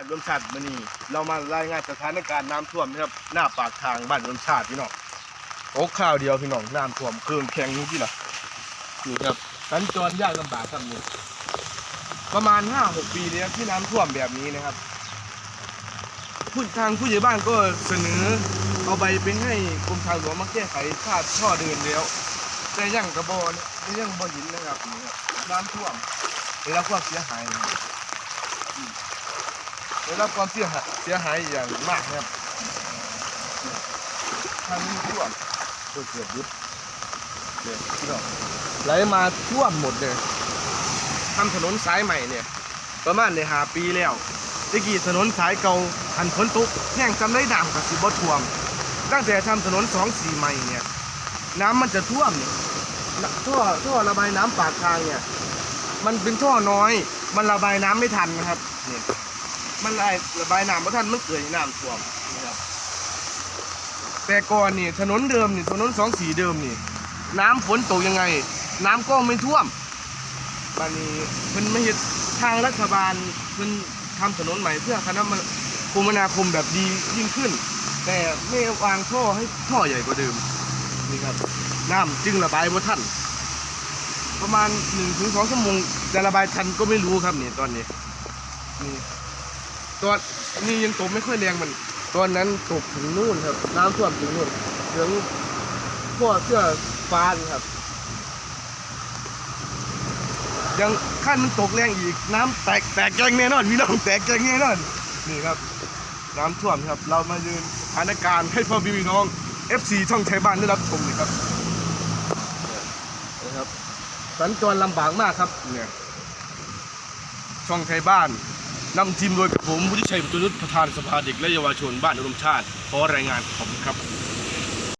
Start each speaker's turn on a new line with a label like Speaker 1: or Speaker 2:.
Speaker 1: านรวมชาติมานี่เรามารายงานสถานการณ์น้ำท่วมนะครับหน้าปากทางบ้านรวมชาติพี่น้องโอ้ข้าวเดียวพี่น้องน้ำท่วมเครื่องแข็งนี่พี่น้องนี่ครับสัญจรยากลำบากครับนี่ประมาณห้าหกปีนี้ที่น้ำท่วมแบบนี้นะครับผู้ทางผู้ใหญ่บ้านก็เสนอเอาใบไปให้กรมทางหลวงมาแก้ไขค่าท่อเดินแล้วแต่ยังกระบอเนี่ยังบ่หินนะครับนี่ครับน้ำท่วมได้รับความเสียหายนะครับ ได้รับความเสียหายเสียหายอย่างมากนะครับทางนี้ท่วมเกิดเกิดยุบเนี่ยพี่น้องไหลมาท่วมหมดเลยทำถนนสายใหม่เนี่ย ประมาณในหาปีแล้วตะกี้ถนนสายเก่าอันฝนตกแห้งจำได้น้ำกับสิบ่ท่วม ตั้งแต่ทำถนนสองสี่ใหม่เนี่ย น้ำมันจะท่วมเนี่ยท่อท่อระบายน้ำปากทางเนี่ย มันเป็นท่อน้อย มันระบายน้ำไม่ทันนะครับเนี่ย มันระบายระบายน้ำไม่ทันมันเกิดน้ำท่วมนะครับ แต่ก่อนนี่ถนนเดิมนี่ถนนสองสีเดิมนี่ น้ำฝนตกยังไง น้ำก็ไม่ท่วมบานนี้มันไม่เห็นทางรัฐบาลมันทำถนนใหม่เพื่อคณะคมนาคมแบบดียิ่งขึ้น แต่ไม่วางท่อให้ท่อใหญ่กว่าเดิมนี่ครับน้ำจึงระบายบ่ทันประมาณหนึ่งถึงสองชั่วโมงจะระบายทันก็ไม่รู้ครับนี่ตอนนี้นี่ ตอนนี้ยังตกไม่ค่อยแรงมัน ตอนนั้นตกถึงนู่นครับ น้ำท่วมถึงนู่นถึงพวกเสื้อฟ้านครับ ยังขั้นมันตกแรงอีก น้ำแตกแตกแกงแน่นอนพี่น้องแตกแกงแน่นอนนี่ครับ น้ำท่วมครับ เรามายืนสถานการณ์ให้พ่อพี่น้อง FC ช่องไทยบ้านได้รับชมเลยครับนะครับสัญจรลำบากมากครับเนี่ยช่องไทยบ้าน นำทีมโดยผมวุฒิชัยปุตรุษประธานสภาเด็กและเยาวชนบ้านอุดมชาติขอรายงานขอบคุณครับ